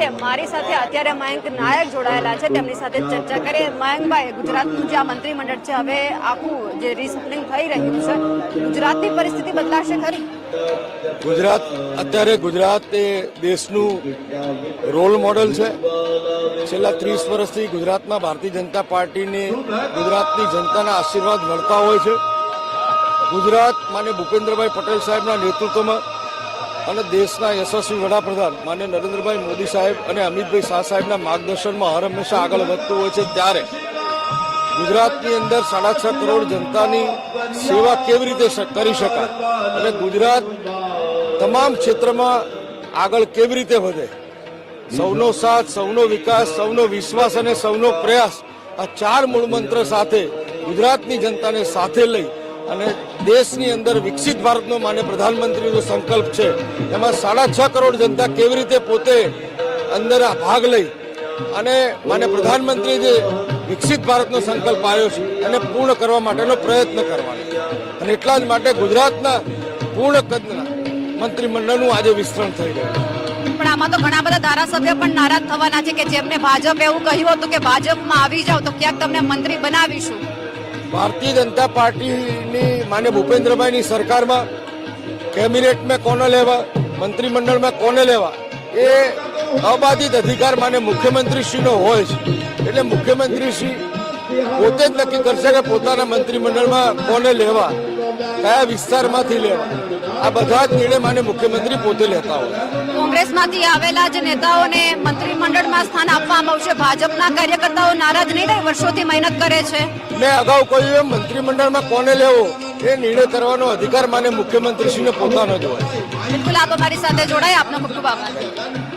રીતે મારી સાથે અત્યારે મયંક નાયક જોડાયેલા છે. તેમની સાથે ચર્ચા કરીએ. મયંકભાઈ, ગુજરાતનું જે આ મંત્રીમંડળ છે, હવે આખું જે રિસપ્લિંગ થઈ રહ્યું છે, ગુજરાતની પરિસ્થિતિ બદલાશે ખરી? ગુજરાત, અત્યારે ગુજરાત એ દેશનું રોલ મોડલ છે. છેલ્લા ત્રીસ વર્ષથી ગુજરાતમાં ભારતીય જનતા પાર્ટીને ગુજરાતની જનતાના આશીર્વાદ મળતા હોય છે. ગુજરાત માન્ય ભૂપેન્દ્રભાઈ પટેલ સાહેબના નેતૃત્વમાં અને દેશના યશસ્વી વડાપ્રધાન માન્ય નરેન્દ્રભાઈ મોદી સાહેબ અને અમિતભાઈ શાહ સાહેબના માર્ગદર્શનમાં હર હંમેશા આગળ વધતું હોય છે ત્યારે ગુજરાતની અંદર સાડા છ કરોડ જનતાની સેવા કેવી રીતે કરી શકાય અને ગુજરાત તમામ ક્ષેત્રમાં આગળ કેવી રીતે વધે? સૌનો સાથ, સૌનો વિકાસ, સૌનો વિશ્વાસ અને સૌનો પ્રયાસ આ ચાર મૂળ મંત્ર સાથે ગુજરાતની જનતાને સાથે લઈ અને દેશની અંદર વિકસિત ભારતનો માન્ય પ્રધાનમંત્રીનો સંકલ્પ છે. એમાં સાડા છ કરોડ જનતા કેવી રીતે પોતે અંદર ભાગ લઈ અને માન્ય પ્રધાનમંત્રી જે વિકસિત ભારતનો સંકલ્પ આવ્યો છે એને પૂર્ણ કરવા માટેનો પ્રયત્ન કરવાનો અને એટલા જ માટે ગુજરાતના પૂર્ણ કદના મંત્રીમંડળનું આજે વિસ્તરણ થઈ રહ્યું પણ આમાં તો ઘણા બધા ધારાસભ્ય પણ નારાજ થવાના છે કે જેમને ભાજપ એવું કહ્યું હતું કે ભાજપમાં આવી જાવ તો ક્યાંક તમને મંત્રી બનાવીશું. ભારતીય જનતા પાર્ટીની માન્ય ભૂપેન્દ્રભાઈની સરકારમાં કેબિનેટમાં કોને લેવા, મંત્રીમંડળમાં કોને લેવા, એ અબાધિત અધિકાર માને મુખ્યમંત્રીશ્રીનો હોય છે. એટલે મુખ્યમંત્રીશ્રી પોતે જ નક્કી કરશે કે પોતાના મંત્રીમંડળમાં કોને લેવા, કયા વિસ્તારમાંથી લેવા. આ બધા જ નિર્ણય માન્ય મુખ્યમંત્રી પોતે લેતા હોય. કોંગ્રેસમાંથી આવેલા જે નેતાઓને મંત્રીમંડળમાં સ્થાન આપવામાં આવશે. ભાજપના કાર્યકર્તાઓ નારાજ નહીં થાય વર્ષોથી મહેનત કરે છે. મેં અગાઉ કહ્યું એમ મંત્રીમંડળમાં કોને લેવો? એ નિર્ણય કરવાનો અધિકાર માન્ય મુખ્યમંત્રીશ્રીને પોતાનો જ હોય. બિલકુલ આપ અમારી સાથે જોડાય. આપનો ખૂબ ખૂબ આભાર.